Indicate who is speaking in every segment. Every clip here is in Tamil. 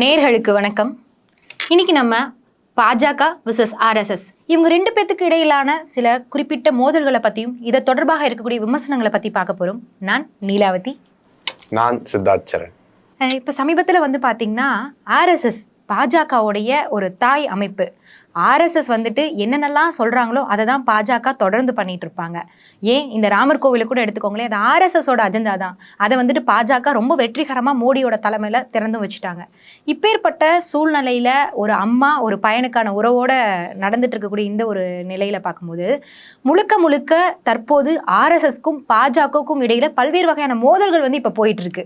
Speaker 1: நேர்களுக்கு வணக்கம். இன்னைக்கு நம்ம பாஜக விசஸ் ஆர்எஸ்எஸ் இவங்க ரெண்டு பேத்துக்கு இடையிலான சில குறிப்பிட்ட மோதல்களை பற்றியும் இதை தொடர்பாக இருக்கக்கூடிய விமர்சனங்களை பற்றி பார்க்க போகிறோம் நான் நீலாவதி.
Speaker 2: நான் சித்தார்த் சரண்
Speaker 1: இப்போ சமீபத்தில் வந்து பார்த்தீங்கன்னா ஆர்எஸ்எஸ் பாஜகவுடைய ஒரு தாய் அமைப்பு ஆர்எஸ்எஸ் வந்துட்டு என்னென்னலாம் சொல்கிறாங்களோ அதை தான் பாஜக தொடர்ந்து பண்ணிட்டு இருப்பாங்க. ஏன்? இந்த ராமர் கோவிலை கூட எடுத்துக்கோங்களேன். அது ஆர்எஸ்எஸோட அஜெண்டா தான். அதை வந்துட்டு பாஜக ரொம்ப வெற்றிகரமாக மோடியோட தலைமையில் திறந்து வச்சுட்டாங்க. இப்பேற்பட்ட சூழ்நிலையில் ஒரு அம்மா ஒரு பையனுக்கான உறவோட நடந்துட்டு இருக்கக்கூடிய இந்த ஒரு நிலையில் பார்க்கும்போது முழுக்க முழுக்க தற்போது ஆர்எஸ்எஸ்க்கும் பாஜகவுக்கும் இடையில் பல்வேறு வகையான மோதல்கள் வந்து இப்போ போயிட்டு இருக்கு.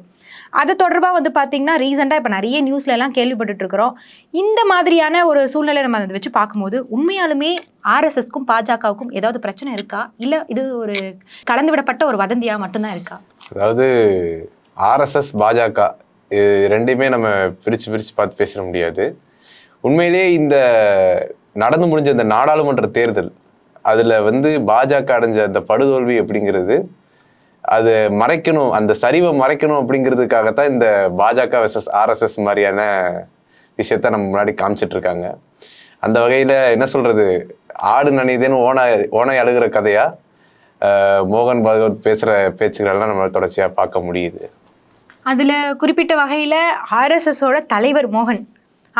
Speaker 1: அது தொடர்பாக வந்து பார்த்தீங்கன்னா ரீசெண்டாக இப்போ நிறைய நியூஸ்ல எல்லாம் கேள்விப்பட்டுட்டு இருக்கிறோம். இந்த மாதிரியான ஒரு சூழ்நிலை நம்ம அதை வச்சு பார்க்கும்போது உண்மையாலுமே ஆர்எஸ்எஸ்க்கும் பாஜகவுக்கும் ஏதாவது பிரச்சனை இருக்கா? இல்லை இது ஒரு கலந்து விடப்பட்ட ஒரு வதந்தியாக மட்டும்தான் இருக்கா?
Speaker 2: அதாவது ஆர்எஸ்எஸ் பாஜக இது ரெண்டையுமே நம்ம பிரித்து பிரித்து பார்த்து பேசிட முடியாது. உண்மையிலேயே இந்த நடந்து முடிஞ்ச இந்த நாடாளுமன்ற தேர்தல் அதில் வந்து பாஜக அடைஞ்ச அந்த படுதோல்வி அப்படிங்கிறது அது மறைக்கணும் அந்த சரிவை மறைக்கணும் அப்படிங்கிறதுக்காகத்தான் இந்த பாஜக வெர்சஸ் ஆர்எஸ்எஸ் மாதிரியான விஷயத்த நம்ம முன்னாடி காமிச்சிட்ருக்காங்க அந்த வகையில் என்ன சொல்கிறது ஆடு நனையுதுன்னு ஓனா ஓனை அழுகிற கதையாக மோகன் பாகவத் பேசுகிற பேச்சுகளெல்லாம் நம்ம தொடர்ச்சியாக பார்க்க முடியுது.
Speaker 1: அதில் குறிப்பிட்ட வகையில் ஆர்எஸ்எஸோட தலைவர் மோகன்.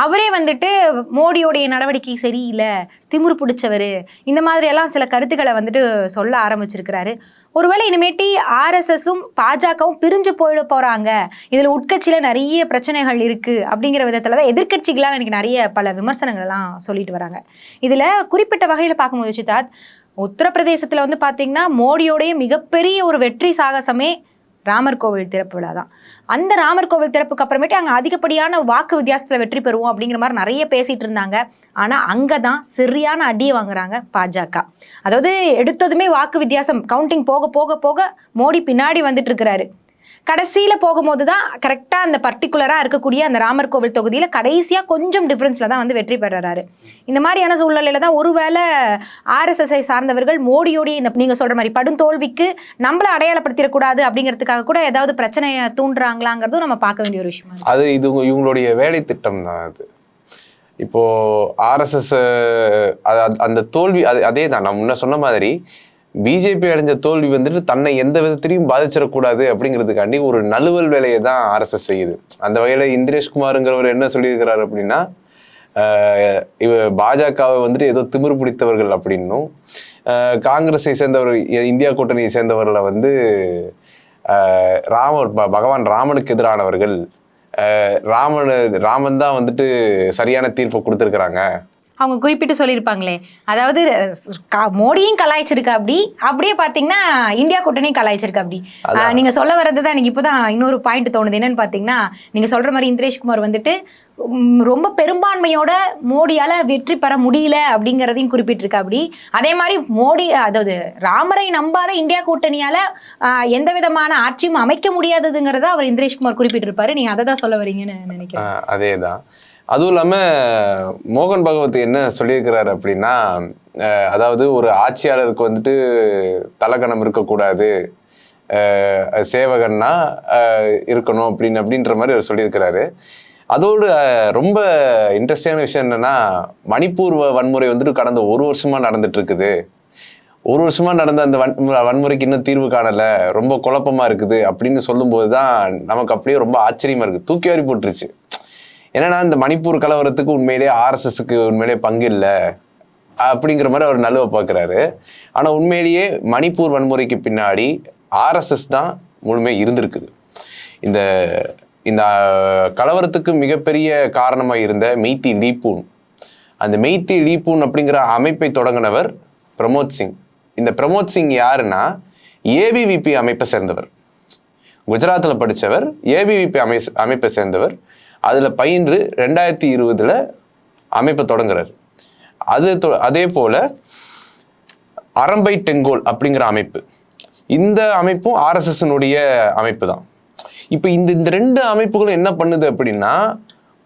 Speaker 1: அவரே வந்துட்டு மோடியோடைய நடவடிக்கை சரியில்லை திமிரு பிடிச்சவர் இந்த மாதிரியெல்லாம் சில கருத்துக்களை வந்துட்டு சொல்ல ஆரம்பிச்சிருக்கிறாரு. ஒருவேளை இனிமேட்டி ஆர்எஸ்எஸும் பாஜகவும் பிரிஞ்சு போயிட போகிறாங்க இதில் உட்கட்சியில் நிறைய பிரச்சனைகள் இருக்குது அப்படிங்கிற விதத்தில் தான் எதிர்க்கட்சிகளால் எனக்கு நிறைய பல விமர்சனங்கள்லாம் சொல்லிட்டு வராங்க. இதில் குறிப்பிட்ட வகையில் பார்க்கும்போது சித்தார்த் உத்தரப்பிரதேசத்தில் வந்து பார்த்திங்கன்னா மோடியோடைய மிகப்பெரிய ஒரு வெற்றி சாகசமே ராமர் கோவில் திறப்பு விழா தான் அந்த ராமர் கோவில் திறப்புக்கு அப்புறமேட்டு அங்கே அதிகப்படியான வாக்கு வித்தியாசத்தில் வெற்றி பெறுவோம் அப்படிங்கிற மாதிரி நிறைய பேசிகிட்டு இருந்தாங்க. ஆனால் அங்கே தான் சரியான அடியை வாங்குறாங்க பாஜக. அதாவது எடுத்ததுமே வாக்கு வித்தியாசம். கவுண்டிங் போக போக போக மோடி பின்னாடி வந்துட்டு இருக்கிறாரு. கடைசியில் போகும்போது தான் கரெக்டாக அந்த பர்டிகுலராக இருக்கக்கூடிய அந்த ராமர் கோவில் தொகுதியில் கடைசியாக கொஞ்சம் டிஃப்ரென்ஸில் தான் வந்து வெற்றி பெறுறாரு. இந்த மாதிரியான சூழ்நிலையில் தான் ஒருவேளை ஆர்எஸ்எஸ்ஐ சார்ந்தவர்கள் மோடியோடி இந்த நீங்கள் சொல்கிற மாதிரி படும் தோல்விக்கு நம்மளை அடையாளப்படுத்திடக்கூடாது அப்படிங்கிறதுக்காக கூட ஏதாவது பிரச்சனையை தூண்டுறாங்களாங்கிறதும் நம்ம பார்க்க வேண்டிய ஒரு விஷயம்
Speaker 2: அது இது இவங்களுடைய வேலை திட்டம் தான் அது. இப்போது ஆர்எஸ்எஸ் அந்த தோல்வி அது அதே தான் நான் முன்ன சொன்ன மாதிரி பிஜேபி அடைஞ்ச தோல்வி வந்துட்டு தன்னை எந்த விதத்திலையும் பாதிச்சிடக்கூடாது அப்படிங்கிறதுக்காண்டி ஒரு நழுவல் வேலையை தான் அரசு செய்யுது. அந்த வகையில் இந்திரேஷ்குமாருங்கிறவர் என்ன சொல்லியிருக்கிறார் அப்படின்னா இவ பாஜகவை வந்துட்டு ஏதோ திமிரு பிடித்தவர்கள் அப்படின்னும் காங்கிரஸை சேர்ந்தவர் இந்தியா கூட்டணியை சேர்ந்தவர்களை வந்து ஆஹ் ராமர் பகவான் ராமனுக்கு எதிரானவர்கள் ராமன் ராமன் தான் வந்துட்டு சரியான தீர்ப்பை கொடுத்துருக்குறாங்க.
Speaker 1: அவங்க குறிப்பிட்டு சொல்லியிருப்பாங்களே. அதாவது மோடியும் கலாய்ச்சிருக்கா அப்படி. அப்படியே பார்த்தீங்கன்னா இந்தியா கூட்டணியும் கலாய்ச்சிருக்கா அப்படி. நீங்க சொல்ல வர்றது தான் எனக்கு இப்போதான் இன்னொரு பாயிண்ட் தோணுது. என்னன்னு பார்த்தீங்கன்னா நீங்க சொல்ற மாதிரி இந்திரேஷ்குமார் வந்துட்டு ரொம்ப பெரும்பான்மையோட மோடியால வெற்றி பெற முடியல அப்படிங்கிறதையும் குறிப்பிட்டிருக்கா அப்படி. அதே மாதிரி மோடி அதாவது ராமரை நம்பாத இந்தியா கூட்டணியால எந்த விதமான ஆட்சியும் அமைக்க முடியாததுங்கிறத அவர் இந்திரேஷ்குமார் குறிப்பிட்டிருப்பாரு. நீங்க அதை தான் சொல்ல வரீங்கன்னு நினைக்கிறேன்.
Speaker 2: அதே தான் அதுவும் இல்லாமல் மோகன் பகவத் என்ன சொல்லியிருக்கிறாரு அப்படின்னா அதாவது ஒரு ஆட்சியாளருக்கு வந்துட்டு தலகணம் இருக்கக்கூடாது. சேவகன்னா இருக்கணும் அப்படின்னு அப்படின்ற மாதிரி அவர் சொல்லியிருக்கிறாரு. அதோடு ரொம்ப இன்ட்ரெஸ்டிங்கான விஷயம் என்னென்னா மணிப்பூர் வன்முறை வந்துட்டு கடந்த ஒரு வருஷமாக நடந்துட்டு இருக்குது ஒரு வருஷமா நடந்த அந்த வன் வன்முறைக்கு இன்னும் தீர்வு காணலை ரொம்ப குழப்பமா இருக்குது அப்படின்னு சொல்லும்போது தான் நமக்கு அப்படியே ரொம்ப ஆச்சரியமா இருக்குது தூக்கி வாரி போட்டுருச்சு. என்னன்னா இந்த மணிப்பூர் கலவரத்துக்கு உண்மையிலேயே ஆர்எஸ்எஸ்க்கு உண்மையிலேயே பங்கு இல்லை? அப்படிங்கிற மாதிரி அவர் நழுவ பார்க்குறாரு. ஆனால் உண்மையிலேயே மணிப்பூர் வன்முறைக்கு பின்னாடி ஆர்எஸ்எஸ் தான் முழுமையாக இருந்திருக்குது. இந்த இந்த கலவரத்துக்கு மிகப்பெரிய காரணமாக இருந்த மெய்த்தி லீப்பூன் அந்த மெய்த்தி லீப்பூன் அப்படிங்கிற அமைப்பை தொடங்கினவர் பிரமோத் சிங். இந்த பிரமோத் சிங் யாருன்னா ஏபிவிபி அமைப்பை சேர்ந்தவர். குஜராத்தில் படித்தவர் ஏபிவிபி அமை அமைப்பை சேர்ந்தவர் அதில் பயின்று ரெண்டாயிரத்தி இருபதில் அமைப்பை தொடங்குறாரு. அது தொ- அதே போல் அரம்பை டெங்கோல் அப்படிங்கிற அமைப்பு. இந்த அமைப்பும் ஆர்எஸ்எஸ்னுடைய அமைப்பு தான் இப்போ இந்த இந்த ரெண்டு அமைப்புகளும் என்ன பண்ணுது அப்படின்னா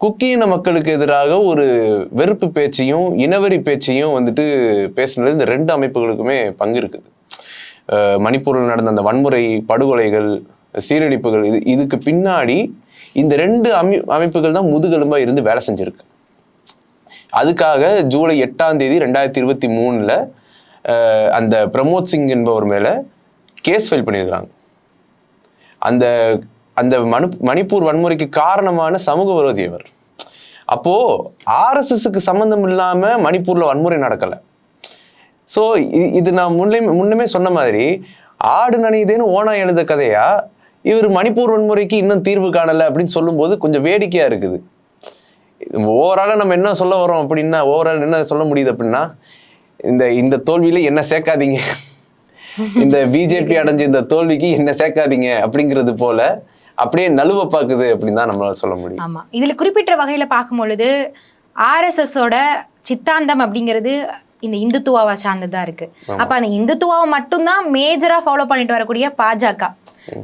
Speaker 2: குக்கியின மக்களுக்கு எதிராக ஒரு வெறுப்பு பேச்சையும் இனவெறி பேச்சையும் வந்துட்டு பேசுனது இந்த ரெண்டு அமைப்புகளுக்குமே பங்கு இருக்குது. மணிப்பூரில் நடந்த அந்த வன்முறை படுகொலைகள் சீரழிப்புகள் இது இதுக்கு பின்னாடி இந்த ரெண்டு அமை அமைப்புகள் தான் முதுகெலும்பாக இருந்து வேலை செஞ்சிருக்கு. அதுக்காக ஜூலை எட்டாம் தேதி ரெண்டாயிரத்தி இருபத்தி மூணில் அந்த பிரமோத் சிங் என்பவர் மேலே கேஸ் ஃபைல் பண்ணியிருக்கிறாங்க அந்த அந்த மனு மணிப்பூர் வன்முறைக்கு காரணமான சமூக விரோதி அவர் அப்போது ஆர்எஸ்எஸ்க்கு சம்மந்தம் இல்லாமல் மணிப்பூரில் வன்முறை நடக்கலை. ஸோ இது நான் முன்னே முன்னமே சொன்ன மாதிரி ஆடு நனையுதேன்னு ஓனா எழுத கதையாக இவர் மணிப்பூர் வன்முறைக்கு இன்னும் தீர்வு காணலை அப்படின்னு சொல்லும்போது கொஞ்சம் வேடிக்கையா இருக்குது. ஓவரால நம்ம என்ன சொல்ல வரோம் அப்படின்னா ஓவரால் என்ன சொல்ல முடியுது அப்படின்னா இந்த இந்த தோல்வியில என்ன சேர்க்காதீங்க. இந்த பிஜேபி அடைஞ்ச இந்த தோல்விக்கு என்ன சேர்க்காதீங்க அப்படிங்கிறது போல அப்படியே நழுவ பாக்குது அப்படின்னு தான் நம்மளால சொல்ல முடியும்.
Speaker 1: ஆமாம் இதில் குறிப்பிட்ட வகையில பார்க்கும் பொழுது ஆர்எஸ்எஸோட சித்தாந்தம் அப்படிங்கிறது இந்த இந்துத்துவாவை சார்ந்ததா இருக்கு. அப்ப அந்த இந்துத்துவாவை மட்டும்தான் மேஜரா ஃபாலோ பண்ணிட்டு வரக்கூடிய பாஜக.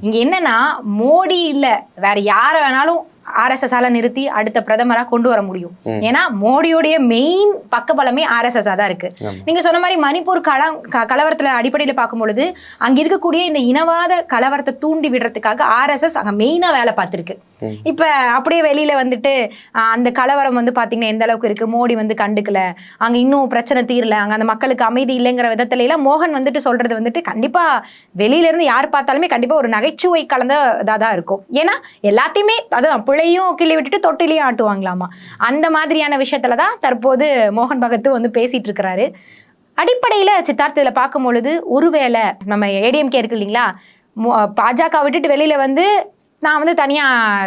Speaker 1: இங்க என்னன்னா மோடி இல்ல வேற யார வேணாலும் ஆர்எஸ்எஸ் ஆல நிறுத்தி அடுத்த பிரதமரா கொண்டு வர முடியும். ஏன்னா மோடியோடைய மெயின் பக்கபலமே ஆர்எஸ்எஸ் தான் இருக்கு. நீங்க சொன்ன மாதிரி மணிப்பூர் கல கலவரத்துல அடிப்படையில பார்க்கும் பொழுது அங்க இருக்கக்கூடிய இந்த இனவாத கலவரத்தை தூண்டி விடுறதுக்காக ஆர்எஸ்எஸ் அங்க மெயினா வேலை பார்த்திருக்கு. இப்ப அப்படியே வெளியில வந்துட்டு அந்த கலவரம் வந்து பாத்தீங்கன்னா எந்த அளவுக்கு இருக்கு? மோடி வந்து கண்டுக்கல. அங்க இன்னும் பிரச்சனை தீரல. அங்க அந்த மக்களுக்கு அமைதி இல்லைங்கிற விதத்துல எல்லாம் மோகன் வந்துட்டு சொல்றது வந்துட்டு கண்டிப்பா வெளியில இருந்து யார் பார்த்தாலுமே கண்டிப்பா ஒரு நகைச்சுவை கலந்த இதா தான் இருக்கும். ஏன்னா எல்லாத்தையுமே அதான் பிள்ளையும் கிள்ளி விட்டுட்டு தொட்டிலையும் ஆட்டுவாங்களாமா. அந்த மாதிரியான விஷயத்துல தான் தற்போது மோகன் பகத்து வந்து பேசிட்டு இருக்கிறாரு. அடிப்படையில சித்தார்த்த இதுல பார்க்கும் பொழுது ஒருவேளை நம்ம ஏடிஎம்கே இருக்கு இல்லைங்களா? மோ- பாஜக விட்டுட்டு வெளியில வந்து நான் வந்து தனியா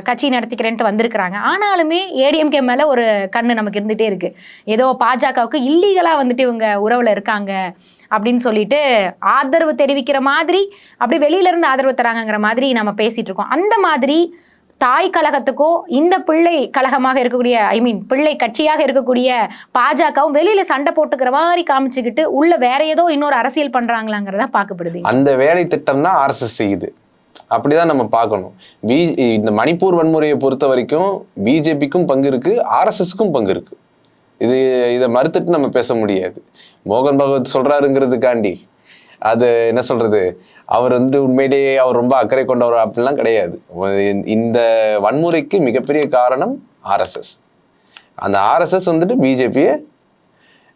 Speaker 1: கட்சி நடத்திக்கிறேன்ட்டு வந்திருக்கிறாங்க. ஆனாலுமே ஏடிஎம்கே மேல ஒரு கண்ணு நமக்கு இருந்துட்டே இருக்கு. ஏதோ பாஜகவுக்கு இல்லீகலா வந்துட்டு இவங்க உறவுல இருக்காங்க அப்படின்னு சொல்லிட்டு ஆதரவு தெரிவிக்கிற மாதிரி அப்படி வெளியில இருந்து ஆதரவு தராங்கங்கிற மாதிரி நம்ம பேசிட்டு இருக்கோம். அந்த மாதிரி தாய் கழகத்துக்கோ இந்த பிள்ளை கழகமாக இருக்கக்கூடிய ஐ மீன் பிள்ளை கட்சியாக இருக்கக்கூடிய பாஜகவும் வெளியில சண்டை போட்டுக்கிற மாதிரி காமிச்சுக்கிட்டு உள்ள வேற ஏதோ இன்னொரு அரசியல் பண்றாங்களாங்கிறதா பார்க்கப்படுது.
Speaker 2: அந்த வேலை திட்டம் தான் ஆர்எஸ்எஸ் செய்யுது. அப்படிதான் நம்ம பார்க்கணும். பி இந்த மணிப்பூர் வன்முறையை பொறுத்த வரைக்கும் பிஜேபிக்கும் பங்கு இருக்கு ஆர்எஸ்எஸ்க்கும் பங்கு இருக்கு. இது இதை மறுத்துட்டு நம்ம பேச முடியாது. மோகன் பகவத் சொல்றாருங்கிறதுக்காண்டி. அது என்ன சொல்றது? அவர் வந்து உண்மையிலேயே அவர் ரொம்ப அக்கறை கொண்டவர் அப்படிலாம் கிடையாது. இந்த வன்முறைக்கு மிகப்பெரிய காரணம் ஆர்எஸ்எஸ். அந்த ஆர்எஸ்எஸ் வந்துட்டு பிஜேபியை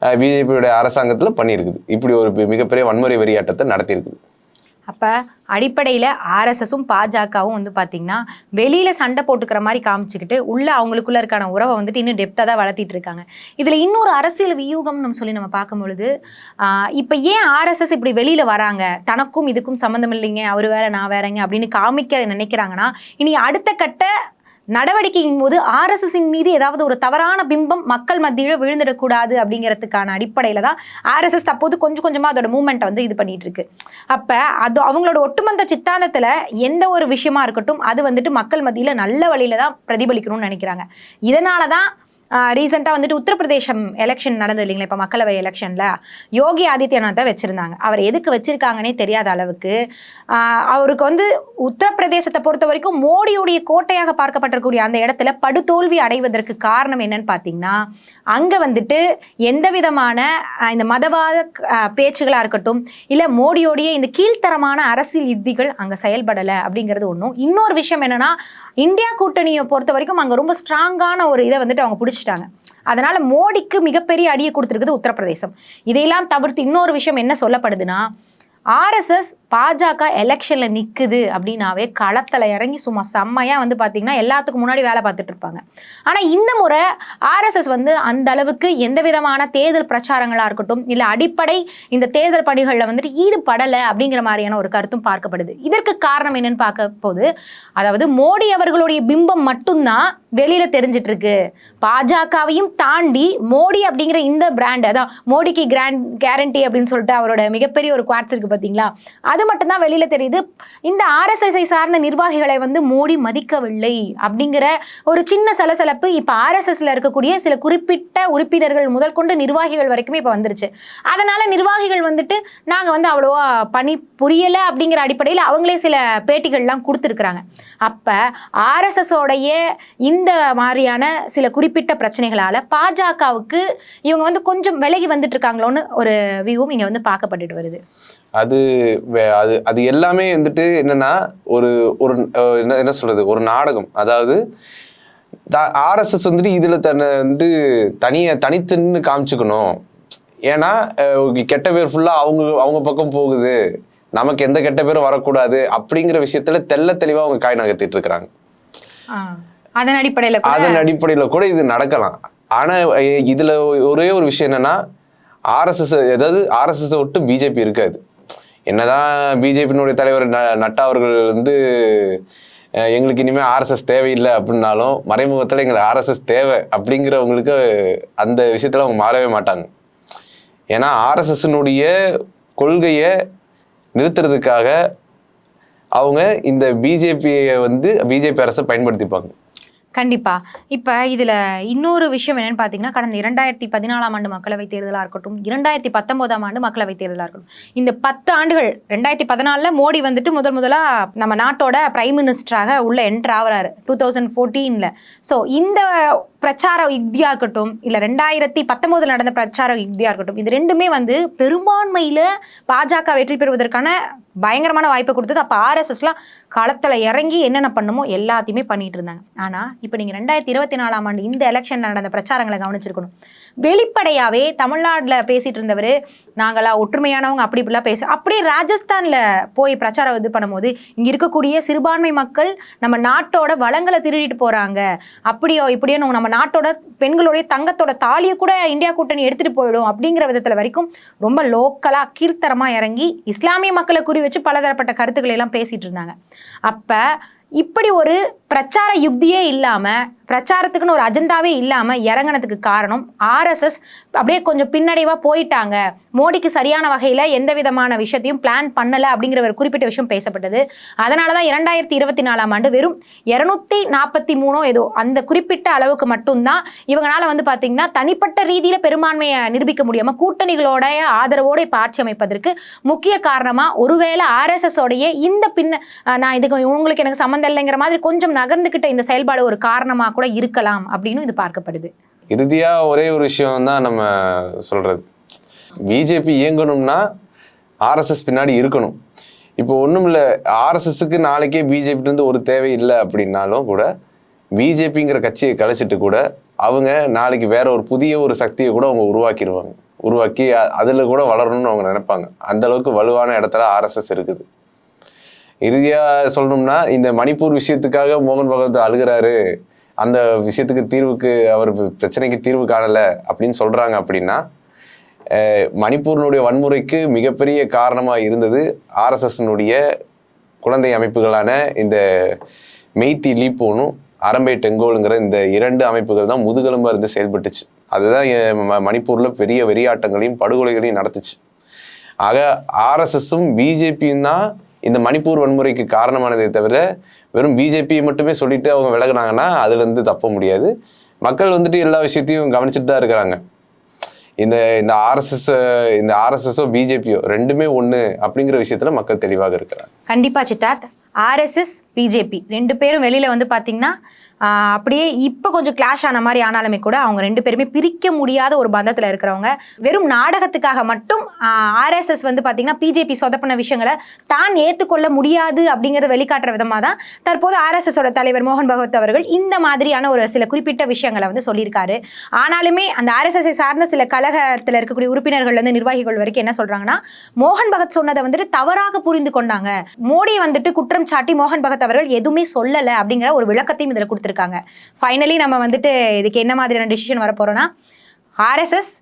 Speaker 2: பிஜேபியோட அரசாங்கத்தில் பண்ணியிருக்குது. இப்படி ஒரு மிகப்பெரிய வன்முறை வெறியாட்டத்தை நடத்தியிருக்குது.
Speaker 1: அப்போ அடிப்படையில் ஆர்எஸ்எஸும் பாஜகவும் வந்து பார்த்திங்கன்னா வெளியில் சண்டை போட்டுக்கிற மாதிரி காமிச்சிக்கிட்டு உள்ளே அவங்களுக்குள்ள இருக்கான உறவை வந்துட்டு இன்னும் டெப்த்தாக தான் வளர்த்திட்டு இருக்காங்க. இதில் இன்னொரு அரசியல் வியூகம்னு நம்ம சொல்லி நம்ம பார்க்கும் பொழுது இப்போ ஏன் ஆர்எஸ்எஸ் இப்படி வெளியில் வராங்க? தனக்கும் இதுக்கும் சம்மந்தம் இல்லைங்க. அவர் வேற நான் வேறங்க அப்படின்னு காமிக்க நினைக்கிறாங்கன்னா இனி அடுத்த கட்ட நடவடிக்கையின் போது ஆர்எஸ்எஸின் மீது ஏதாவது ஒரு தவறான பிம்பம் மக்கள் மத்தியில் விழுந்துடக்கூடாது அப்படிங்கிறதுக்கான அடிப்படையில் தான் ஆர்எஸ்எஸ் தற்போது கொஞ்சம் கொஞ்சமாக அதோட மூமெண்ட்டை வந்து இது பண்ணிட்டு இருக்கு அப்போ அது அவங்களோட ஒட்டுமொத்த சித்தாந்தத்தில் எந்த ஒரு விஷயமா இருக்கட்டும் அது வந்துட்டு மக்கள் மத்தியில் நல்ல வழியில தான் பிரதிபலிக்கணும்னு நினைக்கிறாங்க. இதனால தான் ரீசெண்டாக வந்துட்டு உத்தரப்பிரதேசம் எலெக்ஷன் நடந்தது இல்லைங்களா? இப்போ மக்களவை எலெக்ஷனில் யோகி ஆதித்யநாத்தை வச்சுருந்தாங்க. அவர் எதுக்கு வச்சுருக்காங்கன்னே தெரியாத அளவுக்கு அவருக்கு வந்து உத்தரப்பிரதேசத்தை பொறுத்த வரைக்கும் மோடியுடைய கோட்டையாக பார்க்கப்பட்டிருக்கக்கூடிய அந்த இடத்துல படுதோல்வி அடைவதற்கு காரணம் என்னன்னு பார்த்தீங்கன்னா அங்கே வந்துட்டு எந்த விதமான இந்த மதவாத பேச்சுகளாக இருக்கட்டும் இல்லை மோடியோடைய இந்த கீழ்த்தரமான அரசியல் யுக்திகள் அங்கே செயல்படலை அப்படிங்கிறது ஒன்றும் இன்னொரு விஷயம் என்னன்னா இந்தியா கூட்டணியை பொறுத்த வரைக்கும் அங்கே ரொம்ப ஸ்ட்ராங்கான ஒரு இதை வந்துட்டு அவங்க பிடிச்சிட்டாங்க. அதனால மோடிக்கு மிகப்பெரிய அடியை கொடுத்துருக்குது உத்தரப்பிரதேசம். இதையெல்லாம் தவிர்த்து இன்னொரு விஷயம் என்ன சொல்லப்படுதுன்னா ஆர்எஸ்எஸ் பாஜக எலெக்ஷனில் நிற்குது அப்படின்னாவே களத்தில் இறங்கி சும்மா செம்மையாக வந்து பார்த்திங்கன்னா எல்லாத்துக்கும் முன்னாடி வேலை பார்த்துட்டு இருப்பாங்க. இந்த முறை ஆர்எஸ்எஸ் வந்து அந்த அளவுக்கு எந்த விதமான தேர்தல் பிரச்சாரங்களாக இருக்கட்டும் இல்லை அடிப்படை இந்த தேர்தல் பணிகளில் வந்துட்டு ஈடுபடலை அப்படிங்கிற மாதிரியான ஒரு கருத்தும் பார்க்கப்படுது. இதற்கு காரணம் என்னன்னு பார்க்க போது அதாவது மோடி அவர்களுடைய பிம்பம் மட்டும்தான் வெளியில தெரிஞ்சிட்டு இருக்கு பாஜகவையும் தாண்டி மோடி அப்படிங்கிற இந்த பிராண்ட் அதான் மோடிக்கு கிராண்ட் கேரண்டி அப்படின்னு சொல்லிட்டு அவரோட மிகப்பெரிய ஒரு குவாட்ஸ் இருக்கு பாத்தீங்களா? அது மட்டும்தான் வெளியில தெரியுது. இந்த ஆர்எஸ்எஸ்ஐ சார்ந்த நிர்வாகிகளை வந்து மோடி மதிக்கவில்லை அப்படிங்கிற ஒரு சின்ன சலசலப்பு இப்ப ஆர்எஸ்எஸ்ல இருக்கக்கூடிய சில குறிப்பிட்ட உறுப்பினர்கள் முதல் கொண்டு நிர்வாகிகள் வரைக்குமே இப்போ வந்துருச்சு. அதனால நிர்வாகிகள் வந்துட்டு நாங்க வந்து அவ்வளோவா பணி புரியல அப்படிங்கிற அடிப்படையில் அவங்களே சில பேட்டிகள்லாம் கொடுத்துருக்குறாங்க. அப்ப ஆர்எஸ்எஸோடைய இந்த மாதிரியான சில குறிப்பிட்ட பிரச்சனைகளால பாஜகவுக்கு இவங்க வந்து கொஞ்சம் விலகி வந்துட்டு இருக்காங்களோன்னு ஒரு வியூவும் இங்க வந்து பார்க்கப்பட்டுட்டு வருது.
Speaker 2: அது அது அது எல்லாமே வந்துட்டு என்னன்னா ஒரு ஒரு என்ன என்ன சொல்றது ஒரு நாடகம். அதாவது ஆர்எஸ்எஸ் வந்துட்டு இதுல தன்னை வந்து தனிய தனித்துன்னு காமிச்சுக்கணும். ஏன்னா கெட்ட பேர் ஃபுல்லா அவங்க அவங்க பக்கம் போகுது. நமக்கு எந்த கெட்ட பேரும் வரக்கூடாது அப்படிங்கிற விஷயத்துல தெள்ள தெளிவா அவங்க காய் நகர்த்திட்டு இருக்கிறாங்க.
Speaker 1: அதன் அடிப்படையில கூட
Speaker 2: அதன் அடிப்படையில கூட இது நடக்கலாம். ஆனா அஹ், இதுல ஒரே ஒரு விஷயம் என்னன்னா ஆர்எஸ்எஸ் அதாவது ஆர்எஸ்எஸ் விட்டு பிஜேபி இருக்காது. என்னதான் பிஜேபியினுடைய தலைவர் ந- நட்டா அவர்கள் வந்து எங்களுக்கு இனிமேல் ஆர்எஸ்எஸ் தேவையில்லை அப்படின்னாலும் மறைமுகத்தில் எங்களுக்கு ஆர்எஸ்எஸ் தேவை அப்படிங்கிறவங்களுக்கு அந்த விஷயத்தில் அவங்க மாறவே மாட்டாங்க. ஏன்னா ஆர்எஸ்எஸ்னுடைய கொள்கையை நிறுத்துறதுக்காக அவங்க இந்த பிஜேபியை வந்து பிஜேபி அரசை பயன்படுத்திப்பாங்க.
Speaker 1: கண்டிப்பா. இப்ப இதுல இன்னொரு விஷயம் என்னன்னு பாத்தீங்கன்னா கடந்த இரண்டாயிரத்தி பதினாலாம் ஆண்டு மக்களவை தேர்தலா இருக்கட்டும் இரண்டாயிரத்தி பத்தொன்பதாம் ஆண்டு மக்களவை தேர்தலா இருக்கட்டும் இந்த பத்து ஆண்டுகள் ரெண்டாயிரத்தி பதினாலுல மோடி வந்துட்டு முதல் முதலா நம்ம நாட்டோட பிரைம் மினிஸ்டராக உள்ள என்டர் ஆகிறாரு டூ தௌசண்ட் ஃபோர்டீன்ல. ஸோ இந்த பிரச்சார யுக்தியா இருக்கட்டும் இல்ல ரெண்டாயிரத்தி பத்தொன்பதுல நடந்த பிரச்சார யுக்தியா இருக்கட்டும் இது ரெண்டுமே வந்து பெரும்பான்மையில பாஜக வெற்றி பெறுவதற்கான பயங்கரமான வாய்ப்பை கொடுத்தது. அப்போ ஆர்எஸ்எஸ்லாம் களத்தில் இறங்கி என்னென்ன பண்ணுமோ எல்லாத்தையுமே பண்ணிகிட்டு இருந்தாங்க. ஆனால் இப்போ நீங்கள் ரெண்டாயிரத்தி இருபத்தி நாலாம் ஆண்டு இந்த எலெக்ஷன் நடந்த பிரச்சாரங்களை கவனிச்சிருக்கணும். வெளிப்படையாகவே தமிழ்நாட்டில் பேசிகிட்டு இருந்தவர் நாங்களாம் ஒற்றுமையானவங்க அப்படி இப்படிலாம் பேச அப்படியே ராஜஸ்தானில் போய் பிரச்சாரம் இது பண்ணும்போது இங்கே இருக்கக்கூடிய சிறுபான்மை மக்கள் நம்ம நாட்டோட வளங்களை திருடிட்டு போகிறாங்க அப்படியோ இப்படியோ நம்ம நாட்டோட பெண்களுடைய தங்கத்தோட தாலியை கூட இந்தியா கூட்டணி எடுத்துகிட்டு போயிடும் அப்படிங்கிற விதத்தில் வரைக்கும் ரொம்ப லோக்கலாக கீழ்த்தரமாக இறங்கி இஸ்லாமிய மக்களை குறி வச்சு பலதரப்பட்ட கருத்துக்களை எல்லாம் பேசிகிட்டு இருந்தாங்க. அப்போ இப்படி ஒரு பிரச்சார யுக்தியே இல்லாமல் பிரச்சாரத்துக்குன்னு ஒரு அஜெண்டாவே இல்லாமல் இறங்கினதுக்கு காரணம் ஆர்எஸ்எஸ் அப்படியே கொஞ்சம் பின்னடைவாக போயிட்டாங்க. மோடிக்கு சரியான வகையில் எந்த விதமான விஷயத்தையும் பிளான் பண்ணலை அப்படிங்கிற ஒரு குறிப்பிட்ட விஷயம் பேசப்பட்டது. அதனால தான் இரண்டாயிரத்தி இருபத்தி நாலாம் ஆண்டு வெறும் இரநூத்தி நாற்பத்தி மூணோ ஏதோ அந்த குறிப்பிட்ட அளவுக்கு மட்டும்தான் இவங்களால வந்து பார்த்தீங்கன்னா தனிப்பட்ட ரீதியில் பெரும்பான்மையை நிரூபிக்க முடியாமல் கூட்டணிகளோடைய ஆதரவோடு இப்போ ஆட்சி அமைப்பதற்கு முக்கிய காரணமாக ஒருவேளை ஆர்எஸ்எஸ் உடைய இந்த பின்ன நான் இதுக்கு உங்களுக்கு எனக்கு சம்மந்தம் இல்லைங்கிற மாதிரி கொஞ்சம் நகர்ந்துகிட்ட இந்த செயல்பாடு ஒரு காரணமாக கூட இருக்கலாம் அப்படின்னு இது பார்க்கப்படுது.
Speaker 2: இறுதியாக ஒரே ஒரு விஷயம் தான் நம்ம சொல்கிறது பிஜேபி இயங்கணும்னா ஆர்எஸ்எஸ் பின்னாடி இருக்கணும். இப்போ ஒன்றும் இல்லை ஆர்எஸ்எஸ்க்கு நாளைக்கே பிஜேபிட்டு ஒரு தேவை இல்லை அப்படின்னாலும் கூட பிஜேபிங்கிற கட்சியை கழிச்சிட்டு கூட அவங்க நாளைக்கு வேற ஒரு புதிய ஒரு சக்தியை கூட அவங்க உருவாக்கிடுவாங்க உருவாக்கி அதில் கூட வளரணும்னு அவங்க நினைப்பாங்க. அந்த அளவுக்கு வலுவான இடத்துல ஆர்எஸ்எஸ் இருக்குது. இறுதியா சொல்லணும்னா இந்த மணிப்பூர் விஷயத்துக்காக மோகன் பகவத் அழுகிறாரு. அந்த விஷயத்துக்கு தீர்வுக்கு அவர் பிரச்சனைக்கு தீர்வு காணலை அப்படின்னு சொல்றாங்க அப்படின்னா மணிப்பூரினுடைய வன்முறைக்கு மிகப்பெரிய காரணமா இருந்தது ஆர்எஸ்எஸ்னுடைய குழந்தை அமைப்புகளான இந்த மெய்த்தி லீப்போனும் அரம்பை டெங்கோலுங்கிற இந்த இரண்டு அமைப்புகள் தான் முதுகெலும்பா இருந்து செயல்பட்டுச்சு. அதுதான் மணிப்பூரில் மணிப்பூர்ல பெரிய வெறியாட்டங்களையும் படுகொலைகளையும் நடத்துச்சு. ஆக ஆர்எஸ்எஸும் பிஜேபியும் தான் இந்த மணிப்பூர் வன்முறைக்கு காரணமானதே தவிர வெறும் பிஜேபியை மட்டுமே சொல்லிட்டு அவங்க விலகுனாங்கன்னா அதுல இருந்து தப்ப முடியாது. மக்கள் வந்துட்டு எல்லா விஷயத்தையும் கவனிச்சுட்டு தான் இருக்கிறாங்க. இந்த இந்த ஆர்எஸ்எஸ் இந்த ஆர்எஸ்எஸோ பிஜேபியோ ரெண்டுமே ஒண்ணு அப்படிங்கிற விஷயத்துல மக்கள் தெளிவாக இருக்கிறாங்க.
Speaker 1: கண்டிப்பா சித்தார்த். ஆர்எஸ்எஸ் பிஜேபி ரெண்டு பேரும் வெளியில வந்து பாத்தீங்கன்னா அப்படியே இப்போ கொஞ்சம் கிளாஷ் ஆன மாதிரி ஆனாலுமே கூட அவங்க ரெண்டு பேருமே பிரிக்க முடியாத ஒரு பந்தத்தில் இருக்கிறவங்க. வெறும் நாடகத்துக்காக மட்டும் ஆர்எஸ்எஸ் வந்து பார்த்தீங்கன்னா பிஜேபி சொதப்பின விஷயங்களை தான் ஏற்றுக்கொள்ள முடியாது அப்படிங்கிறத வெளிக்காட்டுற விதமாக தான் தற்போது ஆர்எஸ்எஸோட தலைவர் மோகன் பகவத் அவர்கள் இந்த மாதிரியான ஒரு சில குறிப்பிட்ட விஷயங்களை வந்து சொல்லியிருக்காரு. ஆனாலுமே அந்த ஆர்எஸ்எஸ்ஐ சார்ந்த சில கழகத்தில் இருக்கக்கூடிய உறுப்பினர்கள் வந்து நிர்வாகிகள் வரைக்கும் என்ன சொல்றாங்கன்னா மோகன் பகத் சொன்னதை வந்துட்டு தவறாக புரிந்து கொண்டாங்க. மோடி வந்துட்டு குற்றம் சாட்டி மோகன் பகத் அவர்கள் எதுவுமே சொல்லலை அப்படிங்கிற ஒரு விளக்கத்தையும் இதில் கொடுத்துருக்காங்க. ஃபைனலி நம்ம வந்துட்டு இதுக்கு என்ன மாதிரியான டிசிஷன் வரப்போகிறோன்னா ஆர்எஸ்எஸ்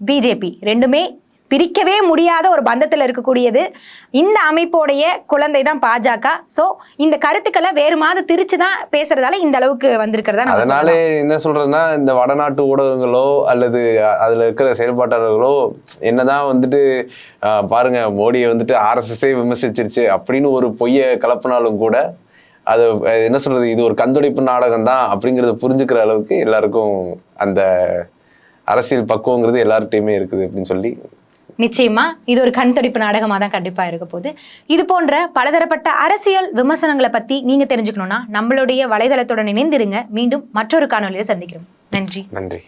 Speaker 1: பிஜேபி ரெண்டுமே பிரிக்கவே முடியாத ஒரு பந்தத்தில் இருக்கக்கூடியது. இந்த அமைப்போடைய குழந்தை தான் பாஜக. ஸோ இந்த கருத்துக்களை வேறு மாதிரி திரிச்சு தான் பேசுறதால இந்த அளவுக்கு வந்திருக்கிறதா
Speaker 2: அதனால என்ன சொல்றதுன்னா இந்த வடநாட்டு ஊடகங்களோ அல்லது அதில் அதுல இருக்கிற செயல்பாட்டாளர்களோ என்னதான் வந்துட்டு பாருங்க மோடியை வந்துட்டு ஆர்எஸ்எஸ்ஸே விமர்சிச்சிருச்சு அப்படின்னு ஒரு பொய்யை கலப்பினாலும் கூட அது என்ன சொல்றது இது ஒரு கந்துடைப்பு நாடகம் தான் அப்படிங்கறத புரிஞ்சுக்கிற அளவுக்கு எல்லாருக்கும் அந்த அரசியல் பக்குவங்கிறது எல்லார்ட்டையுமே இருக்குது அப்படின்னு சொல்லி.
Speaker 1: நிச்சயமா இது ஒரு கண் துடிப்பு நாடகமாக தான் கண்டிப்பா இருக்க போகுது. இது போன்ற பலதரப்பட்ட அரசியல் விமர்சனங்களை பத்தி நீங்க தெரிஞ்சுக்கணும்னா நம்மளுடைய வலைதளத்துடன் இணைந்திருங்க. மீண்டும் மற்றொரு காணொலியை சந்திக்கிறோம். நன்றி.
Speaker 2: நன்றி.